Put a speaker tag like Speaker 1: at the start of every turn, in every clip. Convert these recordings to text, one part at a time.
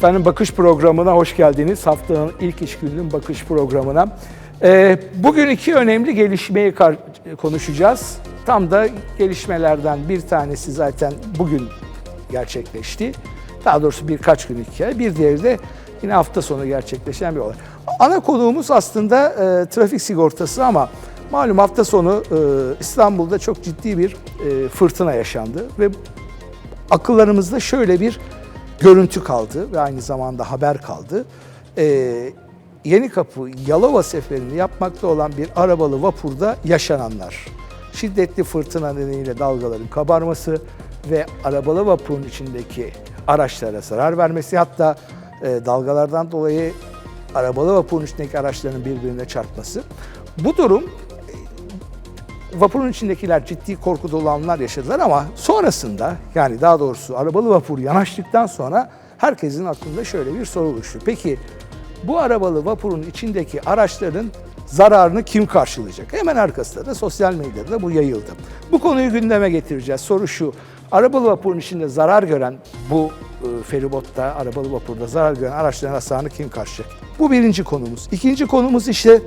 Speaker 1: Efendim Bakış programına hoş geldiniz. Haftanın ilk iş gününün Bakış programına. Ee, bugün iki önemli gelişmeyi konuşacağız. Tam da gelişmelerden bir tanesi zaten bugün gerçekleşti. Daha doğrusu birkaç gün hikaye. Bir diğeri de yine hafta sonu gerçekleşen bir olay. Ana konuğumuz aslında e, trafik sigortası ama malum hafta sonu e, İstanbul'da çok ciddi bir e, fırtına yaşandı ve akıllarımızda şöyle bir görüntü kaldı ve aynı zamanda haber kaldı. Ee, Yeni Kapı Yalova seferini yapmakta olan bir arabalı vapurda yaşananlar. Şiddetli fırtına nedeniyle dalgaların kabarması ve arabalı vapurun içindeki araçlara zarar vermesi hatta e, dalgalardan dolayı arabalı vapurun içindeki araçların birbirine çarpması. Bu durum vapurun içindekiler ciddi korku dolu yaşadılar ama sonrasında yani daha doğrusu arabalı vapur yanaştıktan sonra herkesin aklında şöyle bir soru oluştu. Peki bu arabalı vapurun içindeki araçların zararını kim karşılayacak? Hemen arkasında da sosyal medyada bu yayıldı. Bu konuyu gündeme getireceğiz. Soru şu, arabalı vapurun içinde zarar gören bu e, feribotta, arabalı vapurda zarar gören araçların hasarını kim karşılayacak? Bu birinci konumuz. İkinci konumuz işte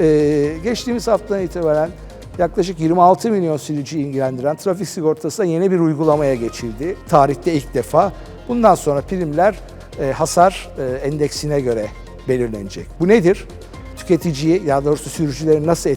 Speaker 1: ee, geçtiğimiz haftadan itibaren yaklaşık 26 milyon sürücüyü ilgilendiren trafik sigortasına yeni bir uygulamaya geçildi. Tarihte ilk defa. Bundan sonra primler e, hasar e, endeksine göre belirlenecek. Bu nedir? Tüketiciyi, ya doğrusu sürücüleri nasıl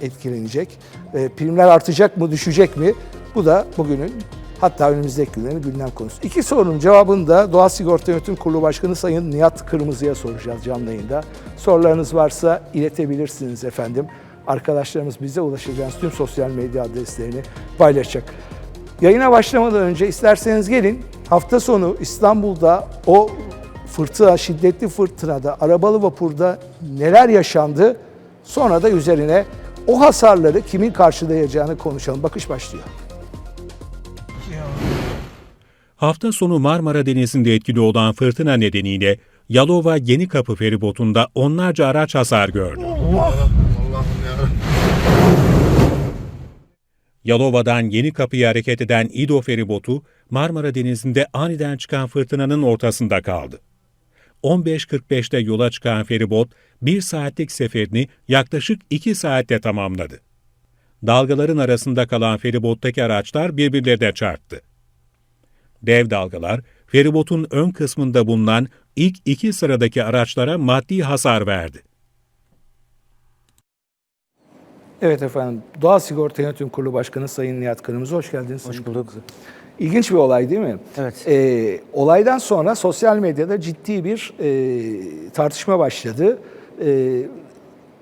Speaker 1: etkilenecek? E, primler artacak mı, düşecek mi? Bu da bugünün hatta önümüzdeki günlerin gündem konusu. İki sorunun cevabını da Doğa Sigorta Yönetim Kurulu Başkanı Sayın Nihat Kırmızı'ya soracağız canlı yayında. Sorularınız varsa iletebilirsiniz efendim. Arkadaşlarımız bize ulaşacağınız tüm sosyal medya adreslerini paylaşacak. Yayına başlamadan önce isterseniz gelin hafta sonu İstanbul'da o fırtına, şiddetli fırtınada, arabalı vapurda neler yaşandı? Sonra da üzerine o hasarları kimin karşılayacağını konuşalım. Bakış başlıyor.
Speaker 2: Hafta sonu Marmara Denizi'nde etkili olan fırtına nedeniyle Yalova Yenikapı feribotunda onlarca araç hasar gördü. Yalova'dan Yenikapı'ya hareket eden İdo feribotu Marmara Denizi'nde aniden çıkan fırtınanın ortasında kaldı. 15.45'te yola çıkan feribot, bir saatlik seferini yaklaşık 2 saatte tamamladı. Dalgaların arasında kalan feribottaki araçlar birbirlerine çarptı. Dev dalgalar, feribotun ön kısmında bulunan ilk iki sıradaki araçlara maddi hasar verdi.
Speaker 1: Evet efendim, Doğa Sigorta Yönetim Kurulu Başkanı Sayın Nihat Kırmızı hoş geldiniz.
Speaker 3: Hoş bulduk.
Speaker 1: İlginç bir olay değil mi?
Speaker 3: Evet.
Speaker 1: Ee, olaydan sonra sosyal medyada ciddi bir e, tartışma başladı. E,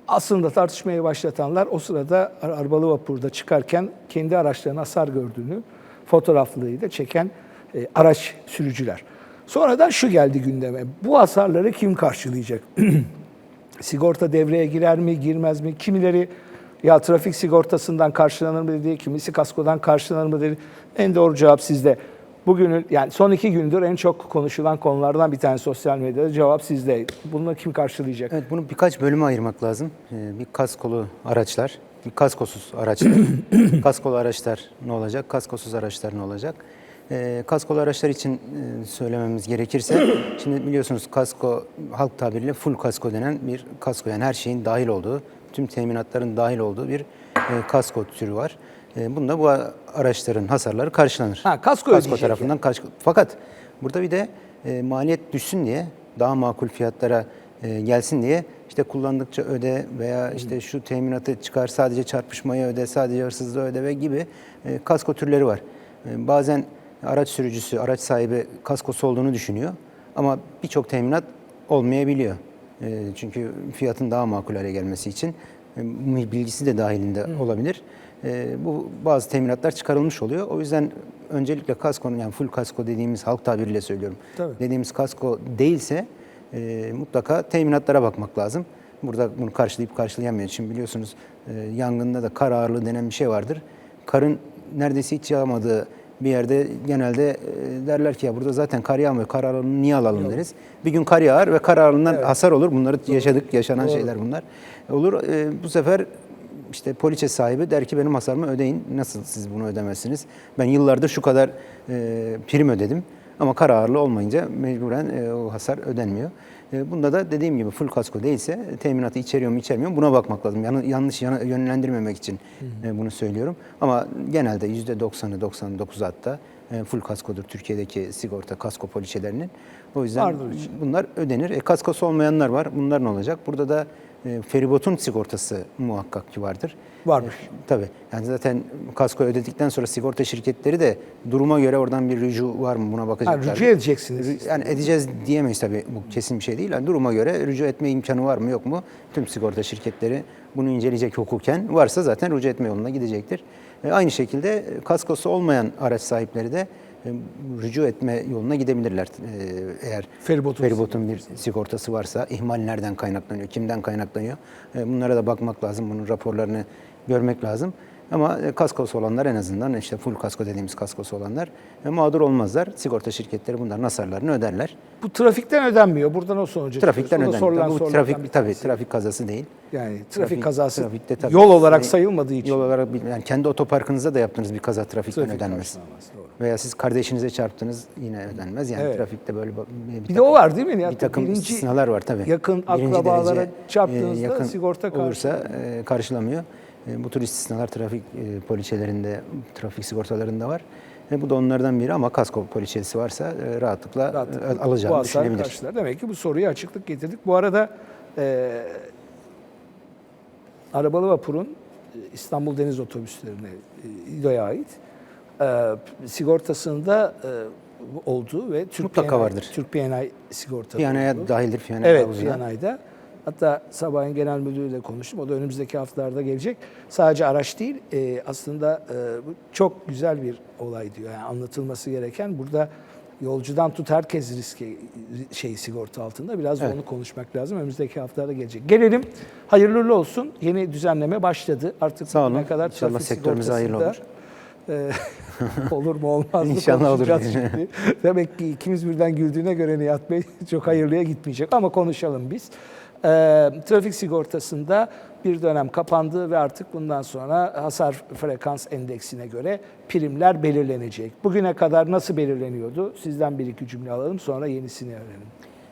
Speaker 1: aslında tartışmayı başlatanlar o sırada Ar- Arabalı Vapur'da çıkarken kendi araçlarının hasar gördüğünü fotoğraflarıyla çeken e, araç sürücüler. Sonradan şu geldi gündeme. Bu hasarları kim karşılayacak? Sigorta devreye girer mi, girmez mi? Kimileri ya trafik sigortasından karşılanır mı dedi, kimisi kaskodan karşılanır mı dedi. En doğru cevap sizde. Bugünün yani son iki gündür en çok konuşulan konulardan bir tane sosyal medyada cevap sizde. Bunu kim karşılayacak?
Speaker 3: Evet bunu birkaç bölüme ayırmak lazım. Ee, Bir kaskolu araçlar, bir kaskosuz araçlar. kaskolu araçlar ne olacak, kaskosuz araçlar ne olacak? Ee, kaskolu araçlar için e, söylememiz gerekirse, şimdi biliyorsunuz kasko halk tabiriyle full kasko denen bir kasko yani her şeyin dahil olduğu, tüm teminatların dahil olduğu bir e, kasko türü var. E, bunda bu araçların hasarları karşılanır.
Speaker 1: Ha, kasko
Speaker 3: kasko tarafından kaç- Fakat burada bir de e, maliyet düşsün diye daha makul fiyatlara e, gelsin diye işte kullandıkça öde veya işte şu teminatı çıkar sadece çarpışmayı öde, sadece hırsızlığı öde ve gibi e, kasko türleri var. E, bazen araç sürücüsü, araç sahibi kaskosu olduğunu düşünüyor ama birçok teminat olmayabiliyor. E, çünkü fiyatın daha makul hale gelmesi için e, bilgisi de dahilinde olabilir. E, bu bazı teminatlar çıkarılmış oluyor. O yüzden öncelikle kaskonun yani full kasko dediğimiz halk tabiriyle söylüyorum.
Speaker 1: Tabii.
Speaker 3: Dediğimiz kasko değilse e, mutlaka teminatlara bakmak lazım. Burada bunu karşılayıp karşılayamıyor. Şimdi biliyorsunuz e, yangında da kar ağırlığı denen bir şey vardır. Karın neredeyse hiç yağmadığı bir yerde genelde e, derler ki ya burada zaten kar yağmıyor, kar ağırlığını niye alalım deriz. Bir gün kar yağar ve kar ağırlığından hasar olur. Bunları yaşadık, yaşanan şeyler bunlar. Olur. E, bu sefer işte poliçe sahibi der ki benim hasarımı ödeyin. Nasıl siz bunu ödemezsiniz? Ben yıllardır şu kadar e, prim ödedim. Ama kara ağırlığı olmayınca mecburen e, o hasar ödenmiyor. E, bunda da dediğim gibi full kasko değilse teminatı içeriyor mu içermiyor mu buna bakmak lazım. Yani yanlış yana- yönlendirmemek için e, bunu söylüyorum. Ama genelde %90'ı 99'u hatta e, full kaskodur Türkiye'deki sigorta kasko poliçelerinin. O yüzden
Speaker 1: Vardır
Speaker 3: bunlar ödenir. E, kaskosu olmayanlar var. Bunlar ne olacak? Burada da e, feribotun sigortası muhakkak ki vardır.
Speaker 1: Varmış.
Speaker 3: E, tabii. Yani zaten kasko ödedikten sonra sigorta şirketleri de duruma göre oradan bir rücu var mı buna
Speaker 1: Ha,
Speaker 3: bakacaklar.
Speaker 1: rücu edeceksiniz.
Speaker 3: Yani edeceğiz diyemeyiz tabii. Bu kesin bir şey değil. Yani duruma göre rücu etme imkanı var mı yok mu? Tüm sigorta şirketleri bunu inceleyecek hukuken. Varsa zaten rücu etme yoluna gidecektir. E, aynı şekilde kaskosu olmayan araç sahipleri de rücu etme yoluna gidebilirler. E, eğer
Speaker 1: Feribotun
Speaker 3: feribotun bir sigortası varsa ihmal nereden kaynaklanıyor, kimden kaynaklanıyor? E, bunlara da bakmak lazım. Bunun raporlarını görmek lazım. Ama e, kaskosu olanlar en azından işte full kasko dediğimiz kaskosu olanlar e, mağdur olmazlar. Sigorta şirketleri bunların hasarlarını öderler.
Speaker 1: Bu trafikten ödenmiyor. Buradan o sonuca
Speaker 3: Trafikten ödenmiyor.
Speaker 1: sorulan
Speaker 3: Bu
Speaker 1: bir
Speaker 3: trafik tabii trafik kazası değil.
Speaker 1: Yani trafik, kazası
Speaker 3: trafikte tabii.
Speaker 1: yol olarak
Speaker 3: Yani
Speaker 1: sayılmadığı için.
Speaker 3: Yol olarak bir- yani kendi otoparkınızda da yaptığınız bir kaza trafikten
Speaker 1: Trafik
Speaker 3: ödenmez. Veya siz kardeşinize çarptınız yine ödenmez. Yani
Speaker 1: Evet.
Speaker 3: trafikte böyle bir,
Speaker 1: Bir de o var değil mi?
Speaker 3: Bir
Speaker 1: Yani
Speaker 3: takım
Speaker 1: birinci
Speaker 3: istisnalar var tabii.
Speaker 1: yakın
Speaker 3: Birinci
Speaker 1: akrabalara
Speaker 3: derece,
Speaker 1: çarptığınızda sigorta
Speaker 3: olursa e, karşılamıyor. E, bu tür istisnalar trafik e, poliçelerinde, trafik sigortalarında var. E, bu da onlardan biri ama kasko poliçesi varsa e, rahatlıkla,
Speaker 1: Rahatlıkla
Speaker 3: e, alacağını
Speaker 1: bu
Speaker 3: düşünebilir.
Speaker 1: karşılar. Demek ki bu soruya açıklık getirdik. Bu arada e, arabalı vapurun e, İstanbul Deniz Otobüslerine İDO'ya ait e, sigortasında e, olduğu ve Türk
Speaker 3: Mutlaka
Speaker 1: PNI
Speaker 3: vardır.
Speaker 1: Türk PNI sigortası.
Speaker 3: Fiyana'ya
Speaker 1: olduğu.
Speaker 3: dahildir. Fiyana
Speaker 1: Evet,
Speaker 3: havuzuna.
Speaker 1: Hatta sabahın genel müdürüyle konuştum. O da önümüzdeki haftalarda gelecek. Sadece araç değil, e, aslında e, bu çok güzel bir olay diyor. Yani anlatılması gereken. Burada yolcudan tut herkes riske şey sigorta altında. Biraz
Speaker 3: Evet.
Speaker 1: onu konuşmak lazım. Önümüzdeki haftalarda gelecek. Gelelim. Hayırlı olsun. Yeni düzenleme başladı. Artık
Speaker 3: Sağ olun.
Speaker 1: ne kadar
Speaker 3: İnşallah
Speaker 1: trafik
Speaker 3: sektörümüze hayırlı
Speaker 1: sigortasında, e, olur mu olmaz mı
Speaker 3: İnşallah olur.
Speaker 1: şimdi. Demek ki ikimiz birden güldüğüne göre Nihat Bey çok hayırlıya gitmeyecek ama konuşalım biz. Ee, trafik sigortasında bir dönem kapandı ve artık bundan sonra hasar frekans endeksine göre primler belirlenecek. Bugüne kadar nasıl belirleniyordu? Sizden bir iki cümle alalım sonra yenisini öğrenelim.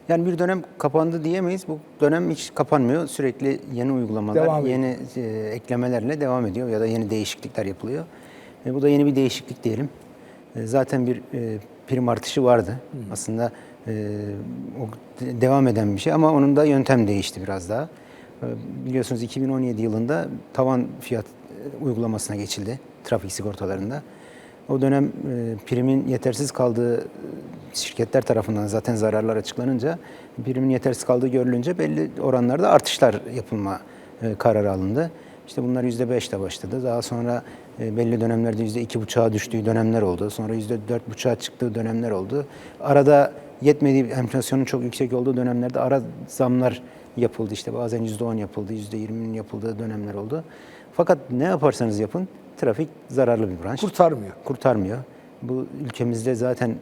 Speaker 3: Yani bir dönem kapandı diyemeyiz. Bu dönem hiç kapanmıyor. Sürekli yeni uygulamalar,
Speaker 1: Devam
Speaker 3: yeni e, eklemelerle devam ediyor ya da yeni değişiklikler yapılıyor. E, bu da yeni bir değişiklik diyelim. E, zaten bir e, prim artışı vardı. Aslında e, o de- devam eden bir şey ama onun da yöntem değişti biraz daha. E, biliyorsunuz 2017 yılında tavan fiyat e, uygulamasına geçildi trafik sigortalarında. O dönem e, primin yetersiz kaldığı e, şirketler tarafından zaten zararlar açıklanınca primin yetersiz kaldığı görülünce belli oranlarda artışlar yapılma kararı alındı. İşte bunlar yüzde beşle başladı. Daha sonra belli dönemlerde yüzde iki buçuğa düştüğü dönemler oldu. Sonra yüzde dört buçuğa çıktığı dönemler oldu. Arada yetmediği enflasyonun çok yüksek olduğu dönemlerde ara zamlar yapıldı. İşte bazen yüzde on yapıldı, yüzde yirminin yapıldığı dönemler oldu. Fakat ne yaparsanız yapın trafik zararlı bir branş
Speaker 1: Kurtarmıyor.
Speaker 3: kurtarmıyor. Bu ülkemizde zaten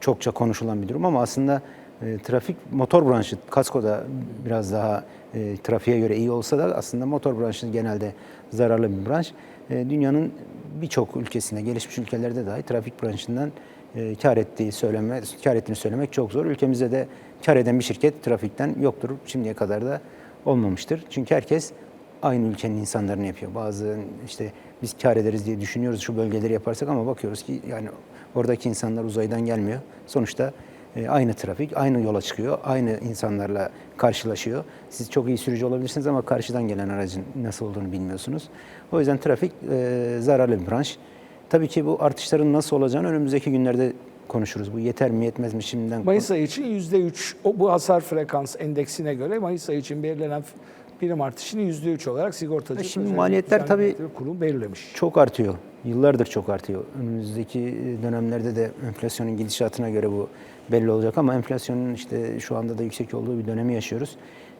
Speaker 3: çokça konuşulan bir durum ama aslında e, trafik motor branşı kaskoda biraz daha e, trafiğe göre iyi olsa da aslında motor branşı genelde zararlı bir branş. E, dünyanın birçok ülkesinde, gelişmiş ülkelerde dahi trafik branşından e, kar ettiği söyleme, kar ettiğini söylemek çok zor. Ülkemizde de kar eden bir şirket trafikten yoktur. Şimdiye kadar da olmamıştır. Çünkü herkes aynı ülkenin insanlarını yapıyor. Bazı işte biz kar ederiz diye düşünüyoruz şu bölgeleri yaparsak ama bakıyoruz ki yani oradaki insanlar uzaydan gelmiyor. Sonuçta e, aynı trafik, aynı yola çıkıyor, aynı insanlarla karşılaşıyor. Siz çok iyi sürücü olabilirsiniz ama karşıdan gelen aracın nasıl olduğunu bilmiyorsunuz. O yüzden trafik e, zararlı bir branş. Tabii ki bu artışların nasıl olacağını önümüzdeki günlerde konuşuruz. Bu yeter mi yetmez mi şimdiden
Speaker 1: Mayıs ayı için %3 o bu hasar frekans endeksine göre Mayıs ayı için belirlenen prim artışını %3 olarak sigortacı
Speaker 3: E şimdi maliyetler tabii-
Speaker 1: kurum belirlemiş.
Speaker 3: Çok artıyor. Yıllardır çok artıyor. Önümüzdeki dönemlerde de enflasyonun gidişatına göre bu belli olacak ama enflasyonun işte şu anda da yüksek olduğu bir dönemi yaşıyoruz.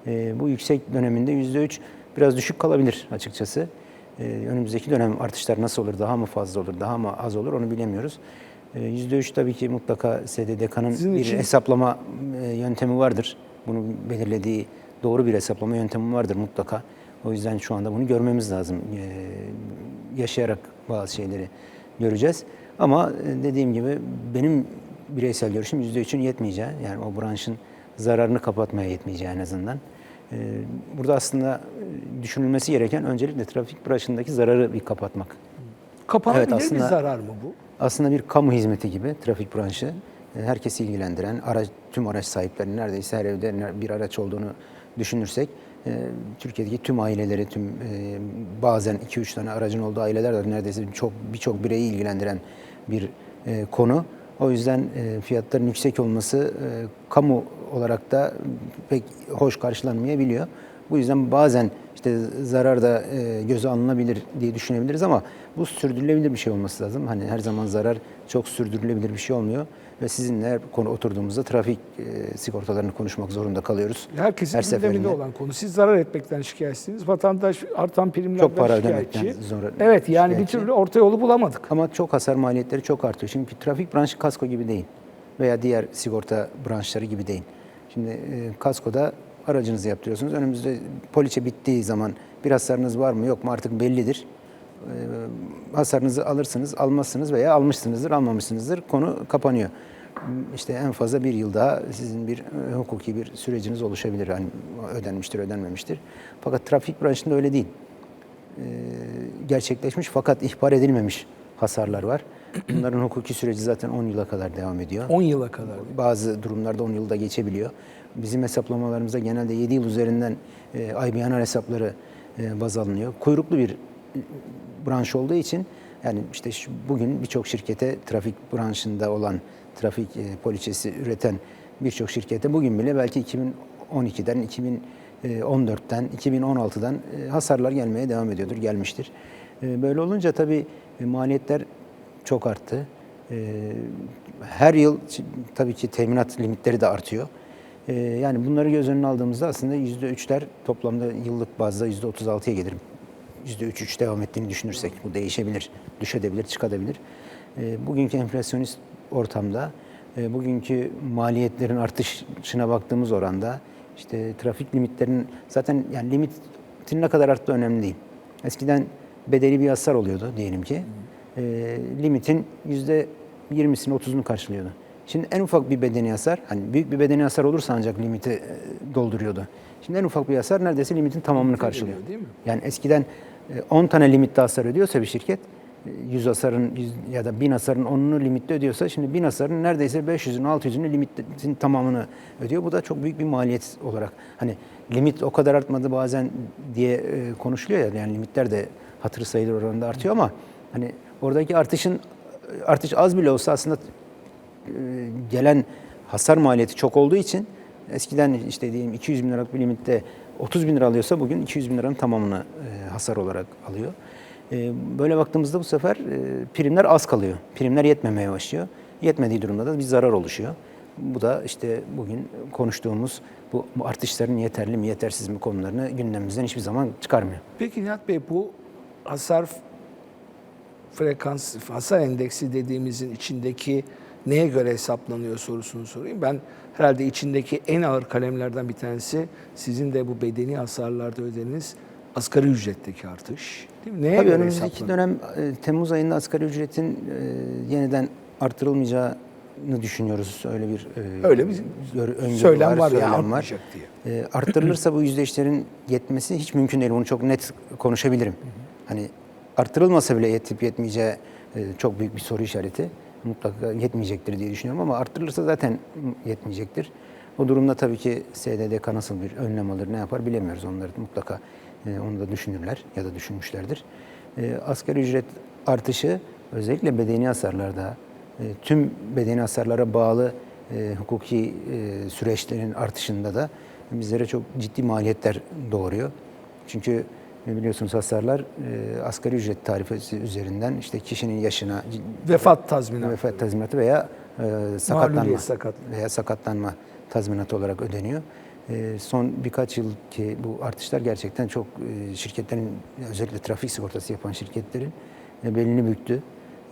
Speaker 3: Ee, bu yüksek döneminde %3 biraz düşük kalabilir açıkçası. Önümüzdeki dönem artışlar nasıl olur? Daha mı fazla olur? Daha mı az olur? Onu bilemiyoruz. Ee, %3 tabii ki mutlaka SDDK'nın bir
Speaker 1: için-
Speaker 3: hesaplama e, yöntemi vardır. Bunu belirlediği doğru bir hesaplama yöntemi vardır mutlaka. O yüzden şu anda bunu görmemiz lazım. Ee, yaşayarak bazı şeyleri göreceğiz. Ama e, dediğim gibi benim bireysel görüşüm %3'ün yetmeyeceği, yani o branşın zararını kapatmaya yetmeyeceği en azından. Ee, Burada aslında e, düşünülmesi gereken öncelikle trafik branşındaki zararı bir kapatmak.
Speaker 1: Kapanabilir
Speaker 3: Evet, aslında-
Speaker 1: bir zarar mı bu?
Speaker 3: Aslında bir kamu hizmeti gibi trafik branşı e, herkesi ilgilendiren, araç, tüm araç sahiplerinin neredeyse her evde bir araç olduğunu düşünürsek e, Türkiye'deki tüm aileleri, tüm e, bazen 2-3 tane aracın olduğu aileler de neredeyse çok birçok bireyi ilgilendiren bir e, konu. O yüzden fiyatların yüksek olması kamu olarak da pek hoş karşılanmayabiliyor. Bu yüzden bazen işte zarar da e, göze alınabilir diye düşünebiliriz ama bu sürdürülebilir bir şey olması lazım. Hani her zaman zarar çok sürdürülebilir bir şey olmuyor ve sizinle her konu oturduğumuzda trafik e, sigortalarını konuşmak zorunda kalıyoruz.
Speaker 1: Herkesin
Speaker 3: Her
Speaker 1: gündeminde
Speaker 3: seferinde.
Speaker 1: olan konu. Siz zarar etmekten şikayetçisiniz. Vatandaş artan primlerden
Speaker 3: Çok para
Speaker 1: şikayetçi.
Speaker 3: ödemekten zor-
Speaker 1: Evet yani bir türlü orta yolu bulamadık.
Speaker 3: Ama çok hasar maliyetleri çok artıyor. Çünkü trafik branşı kasko gibi değil. Veya diğer sigorta branşları gibi değil. Şimdi e, kaskoda aracınızı yaptırıyorsunuz. Önümüzde poliçe bittiği zaman bir hasarınız var mı yok mu artık bellidir. E, hasarınızı alırsınız, almazsınız veya almışsınızdır, almamışsınızdır. Konu kapanıyor. İşte en fazla bir yıl daha sizin bir e, hukuki bir süreciniz oluşabilir. Hani ödenmiştir, ödenmemiştir. Fakat trafik branşında öyle değil e, gerçekleşmiş fakat ihbar edilmemiş hasarlar var. Bunların hukuki süreci zaten 10 yıla kadar devam ediyor.
Speaker 1: 10 yıla kadar.
Speaker 3: Bazı durumlarda 10 yılda geçebiliyor. Bizim hesaplamalarımızda genelde 7 yıl üzerinden e, IBAN hesapları e, baz alınıyor. Kuyruklu bir e, branş olduğu için yani işte şu, bugün birçok şirkete trafik branşında olan trafik e, poliçesi üreten birçok şirkete bugün bile belki 2012'den 2014'ten 2016'dan e, hasarlar gelmeye devam ediyordur, gelmiştir. E, Böyle olunca tabii e, maliyetler çok arttı. E, Her yıl tabii ki teminat limitleri de artıyor. E, Yani bunları göz önüne aldığımızda aslında %3'ler toplamda yıllık bazda %36'ya gelir. %3-3 devam ettiğini düşünürsek bu değişebilir, düşebilir, çıkabilir. E, Bugünkü enflasyonist ortamda, e, bugünkü maliyetlerin artışına baktığımız oranda işte trafik limitlerinin zaten yani limitin ne kadar arttığı önemli değil. Eskiden bedeli bir hasar oluyordu diyelim ki. E, limitin yüzde 20'sini 30'unu karşılıyordu. Şimdi en ufak bir bedeni hasar, hani büyük bir bedeni hasar olursa ancak limiti e, dolduruyordu. Şimdi en ufak bir hasar neredeyse limitin tamamını karşılıyor.
Speaker 1: değil mi?
Speaker 3: Yani eskiden e, 10 tane limitte hasar ödüyorsa bir şirket, e, 100 hasarın 100 ya da 1000 hasarın 10'unu limitte ödüyorsa şimdi 1000 hasarın neredeyse 500'ünü 600'ünü limitin tamamını ödüyor. Bu da çok büyük bir maliyet olarak. Hani limit o kadar artmadı bazen diye e, konuşuluyor ya yani limitler de hatır sayılır oranında artıyor ama hani oradaki artışın artış az bile olsa aslında e, gelen hasar maliyeti çok olduğu için eskiden işte diyelim 200 bin liralık bir limitte 30 bin lira alıyorsa bugün 200 bin liranın tamamını e, hasar olarak alıyor. E, Böyle baktığımızda bu sefer e, primler az kalıyor. Primler yetmemeye başlıyor. Yetmediği durumda da bir zarar oluşuyor. Bu da işte bugün konuştuğumuz bu artışların yeterli mi yetersiz mi konularını gündemimizden hiçbir zaman çıkarmıyor.
Speaker 1: Peki Nihat Bey bu hasar frekans, hasar endeksi dediğimizin içindeki neye göre hesaplanıyor sorusunu sorayım. Ben herhalde içindeki en ağır kalemlerden bir tanesi sizin de bu bedeni hasarlarda ödediğiniz asgari ücretteki artış. Değil mi? Neye
Speaker 3: Tabii
Speaker 1: göre
Speaker 3: önümüzdeki dönem e, Temmuz ayında asgari ücretin e, yeniden artırılmayacağını düşünüyoruz. Öyle bir e,
Speaker 1: Öyle bir
Speaker 3: öngörü
Speaker 1: söylem var ya,
Speaker 3: söylem
Speaker 1: artmayacak diye.
Speaker 3: E, arttırılırsa bu yüzde işlerin yetmesi hiç mümkün değil. Bunu çok net konuşabilirim. Hani arttırılmasa bile yetip yetmeyeceği e, çok büyük bir soru işareti. Mutlaka yetmeyecektir diye düşünüyorum ama arttırılırsa zaten yetmeyecektir. O durumda tabii ki SDDK nasıl bir önlem alır, ne yapar bilemiyoruz. Onları mutlaka e, onu da düşünürler ya da düşünmüşlerdir. E, asgari ücret artışı özellikle bedeni hasarlarda, e, tüm bedeni hasarlara bağlı e, hukuki e, süreçlerin artışında da bizlere çok ciddi maliyetler doğuruyor. Çünkü biliyorsunuz hasarlar e, asgari ücret tarifesi üzerinden işte kişinin yaşına,
Speaker 1: Vefat tazminatı.
Speaker 3: vefat tazminatı veya e, sakatlanma
Speaker 1: Mağluliyet sakat.
Speaker 3: veya sakatlanma tazminatı olarak ödeniyor. E, son birkaç yıl ki bu artışlar gerçekten çok e, şirketlerin özellikle trafik sigortası yapan şirketlerin e, belini büktü.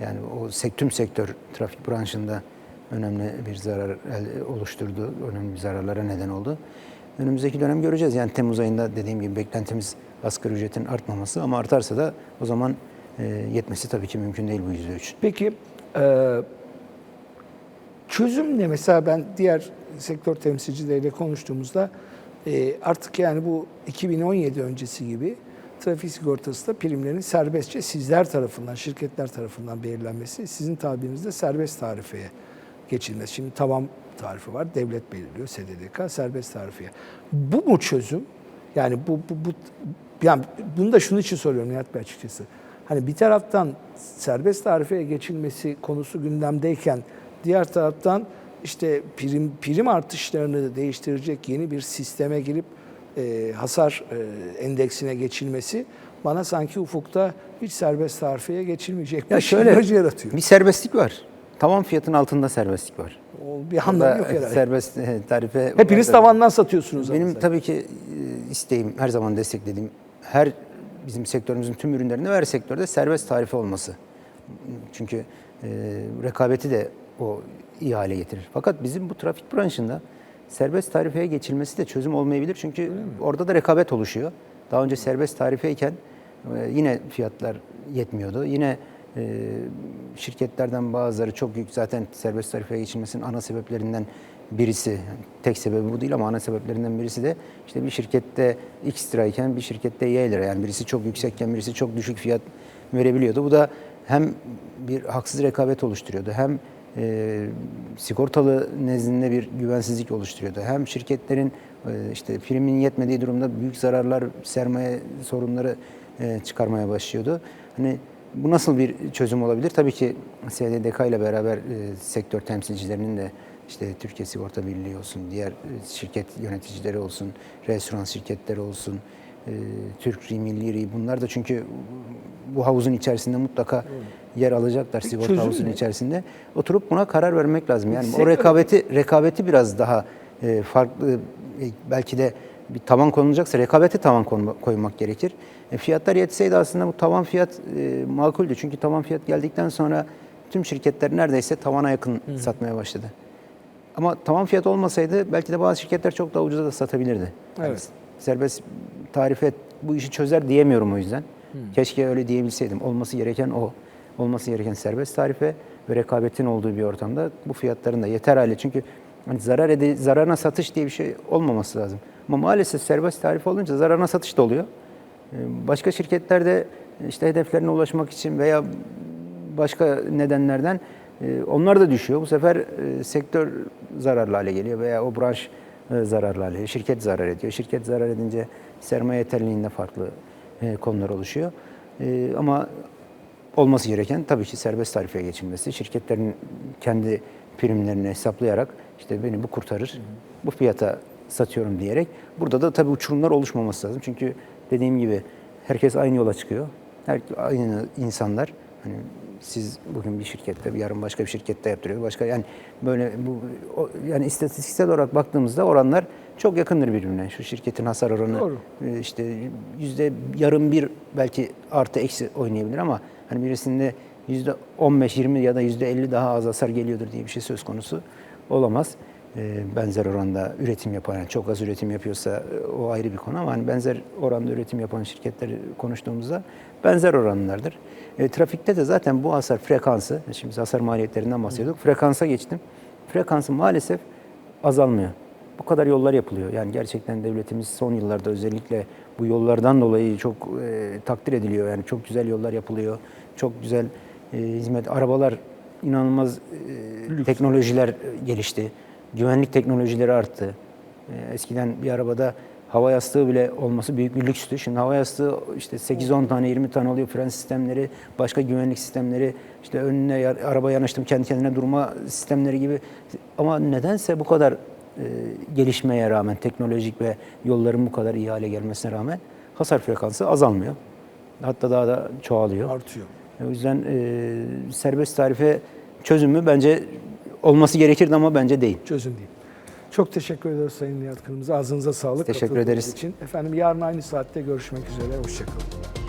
Speaker 3: Yani o tüm sektör trafik branşında önemli bir zarar oluşturdu, önemli bir zararlara neden oldu. Önümüzdeki dönem göreceğiz. Yani Temmuz ayında dediğim gibi beklentimiz asgari ücretin artmaması ama artarsa da o zaman e, yetmesi tabii ki mümkün değil bu yüzde üç.
Speaker 1: Peki e, Çözüm ne? Mesela ben diğer sektör temsilcileriyle konuştuğumuzda e, artık yani bu 2017 öncesi gibi trafik sigortası da primlerin serbestçe sizler tarafından, şirketler tarafından belirlenmesi, sizin tabirinizde serbest tarifeye geçilmesi. Şimdi tavan tarifi var, devlet belirliyor, SDDK serbest tarifiye. Bu mu çözüm? Yani bu, bu, bu yani bunu da şunun için soruyorum Nihat Bey açıkçası. Hani bir taraftan serbest tarifeye geçilmesi konusu gündemdeyken diğer taraftan işte prim prim artışlarını değiştirecek yeni bir sisteme girip e, hasar e, endeksine geçilmesi bana sanki ufukta hiç serbest tarifeye geçilmeyecek
Speaker 3: Ya
Speaker 1: bir
Speaker 3: şöyle
Speaker 1: imajı yaratıyor.
Speaker 3: bir serbestlik var. Tavan fiyatın altında serbestlik var.
Speaker 1: O bir anlamı yok herhalde.
Speaker 3: Serbest e, tarife
Speaker 1: Hepiniz tavandan satıyorsunuz.
Speaker 3: Benim tabii ki e, isteğim, her zaman desteklediğim, her bizim sektörümüzün tüm ürünlerinde ve her sektörde serbest tarife olması. Çünkü e, rekabeti de o iyi hale getirir. Fakat bizim bu trafik branşında serbest tarifeye geçilmesi de çözüm olmayabilir. Çünkü orada da rekabet oluşuyor. Daha önce serbest tarifeyken e, yine fiyatlar yetmiyordu. Yine e, şirketlerden bazıları çok büyük zaten serbest tarifeye geçilmesinin ana sebeplerinden birisi, tek sebebi bu değil ama ana sebeplerinden birisi de işte bir şirkette X lirayken bir şirkette Y lira. Yani birisi çok yüksekken birisi çok düşük fiyat verebiliyordu. Bu da hem bir haksız rekabet oluşturuyordu hem e, sigortalı nezdinde bir güvensizlik oluşturuyordu. Hem şirketlerin e, işte primin yetmediği durumda büyük zararlar, sermaye sorunları e, çıkarmaya başlıyordu. Hani bu nasıl bir çözüm olabilir? Tabii ki SDDK ile beraber e, sektör temsilcilerinin de işte Türkiye Sigorta Birliği olsun, diğer e, şirket yöneticileri olsun, restoran şirketleri olsun, e, Türk Milli Ri bunlar da çünkü bu havuzun içerisinde mutlaka yer alacaklar sigorta havuzunun içerisinde. Oturup buna karar vermek lazım. Yani o rekabeti rekabeti biraz daha e, farklı belki de bir tavan konulacaksa rekabete tavan koymak gerekir. E, fiyatlar yetseydi aslında bu tavan fiyat e, makuldü. Çünkü tavan fiyat geldikten sonra tüm şirketler neredeyse tavana yakın satmaya başladı. Ama tavan fiyat olmasaydı belki de bazı şirketler çok daha ucuza da satabilirdi. Yani
Speaker 1: Evet.
Speaker 3: serbest tarife bu işi çözer diyemiyorum o yüzden. Keşke öyle diyebilseydim. Olması gereken o. Olması gereken serbest tarife ve rekabetin olduğu bir ortamda bu fiyatların da yeter hale. Çünkü hani zarar ede, zararına satış diye bir şey olmaması lazım. Ama maalesef serbest tarife olunca zararına satış da oluyor. Ee, Başka şirketler de işte hedeflerine ulaşmak için veya başka nedenlerden onlar da düşüyor. Bu sefer e, sektör zararlı hale geliyor veya o branş e, zararlı hale geliyor. Şirket zarar ediyor. Şirket zarar edince sermaye yeterliliğinde farklı e, konular oluşuyor. Ama olması gereken tabii ki serbest tarifeye geçilmesi. Şirketlerin kendi primlerini hesaplayarak işte beni bu kurtarır, bu fiyata satıyorum diyerek. Burada da tabii uçurumlar oluşmaması lazım. Çünkü dediğim gibi herkes aynı yola çıkıyor. Her, aynı insanlar. Hani siz bugün bir şirkette, yarın başka bir şirkette yaptırıyor. Başka yani böyle bu o- yani istatistiksel olarak baktığımızda oranlar çok yakındır birbirine. Şu şirketin hasar oranı
Speaker 1: Doğru.
Speaker 3: e, işte yüzde yarım bir belki artı eksi oynayabilir ama hani birisinde yüzde 15-20 ya da yüzde 50 daha az hasar geliyordur diye bir şey söz konusu olamaz. E, benzer oranda üretim yapan, yani çok az üretim yapıyorsa e, o ayrı bir konu ama hani benzer oranda üretim yapan şirketleri konuştuğumuzda benzer oranlardır. E, trafikte de zaten bu hasar frekansı, şimdi biz hasar maliyetlerinden bahsediyorduk, frekansa geçtim. Frekansı maalesef azalmıyor. Bu kadar yollar yapılıyor. Yani gerçekten devletimiz son yıllarda özellikle bu yollardan dolayı çok e, takdir ediliyor. Yani çok güzel yollar yapılıyor. Çok güzel e, hizmet. Arabalar inanılmaz e, teknolojiler gelişti. Güvenlik teknolojileri arttı. E, eskiden bir arabada hava yastığı bile olması büyük bir lükstü. Şimdi hava yastığı işte 8-10 tane 20 tane oluyor. Fren sistemleri, başka güvenlik sistemleri, işte önüne araba yanaştım kendi kendine durma sistemleri gibi. Ama nedense bu kadar e, gelişmeye rağmen, teknolojik ve yolların bu kadar iyi hale gelmesine rağmen hasar frekansı azalmıyor. Hatta daha da çoğalıyor.
Speaker 1: Artıyor.
Speaker 3: O yüzden e, serbest tarife çözümü bence olması gerekirdi ama bence değil.
Speaker 1: Çözüm değil. Çok teşekkür ederiz Sayın Nihat Kırmızı. Ağzınıza sağlık.
Speaker 3: Teşekkür ederiz.
Speaker 1: Için. Efendim yarın aynı saatte görüşmek üzere. Hoşçakalın.